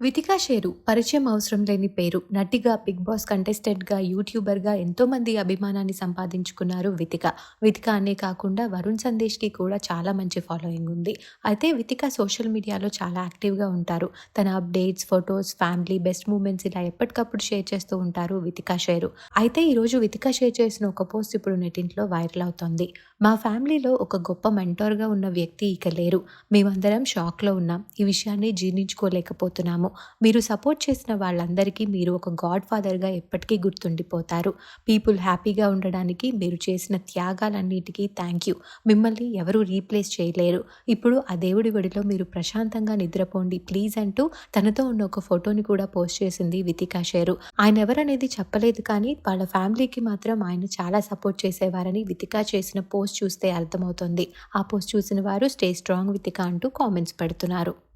Vithika share పరిచయం అవసరం లేని పేరు. నటిగా బిగ్ బాస్ కంటెస్టెంట్గా యూట్యూబర్గా ఎంతోమంది అభిమానాన్ని సంపాదించుకున్నారు వితిక. వితిక అనే కాకుండా వరుణ్ సందేశ్కి కూడా చాలా మంచి ఫాలోయింగ్ ఉంది. అయితే వితిక సోషల్ మీడియాలో చాలా యాక్టివ్గా ఉంటారు. తన updates photos family best moments ఇలా ఎప్పటికప్పుడు షేర్ చేస్తూ ఉంటారు వితికా షేరు. అయితే ఈరోజు వితిక షేర్ చేసిన ఒక పోస్ట్ ఇప్పుడు నెటింట్లో వైరల్ అవుతోంది. మా ఫ్యామిలీలో ఒక గొప్ప మెంటోర్గా ఉన్న వ్యక్తి ఇక లేరు. మేమందరం షాక్లో ఉన్నాం. ఈ విషయాన్ని జీర్ణించుకోలేకపోతున్నాము. మీరు సపోర్ట్ చేసిన వాళ్ళందరికీ మీరు ఒక గాడ్ ఫాదర్గా ఎప్పటికీ గుర్తుండిపోతారు. పీపుల్ హ్యాపీగా ఉండడానికి మీరు చేసిన త్యాగాలన్నిటికీ థ్యాంక్ యూ మిమ్మల్ని ఎవరూ రీప్లేస్ చేయలేరు. ఇప్పుడు ఆ దేవుడి ఒడిలో మీరు ప్రశాంతంగా నిద్రపోండి. ప్లీజ్ అంటూ తనతో ఉన్న ఒక ఫోటోని కూడా పోస్ట్ చేసింది వితికా షేరు. ఆయన ఎవరనేది చెప్పలేదు కానీ వాళ్ళ ఫ్యామిలీకి మాత్రం ఆయన చాలా సపోర్ట్ చేసేవారని వితికా చేసిన పోస్ట్ చూస్తే అర్థమవుతుంది. ఆ పోస్ట్ చూసిన వారు స్టే స్ట్రాంగ్ వితికా అంటూ కామెంట్స్ పెడుతున్నారు.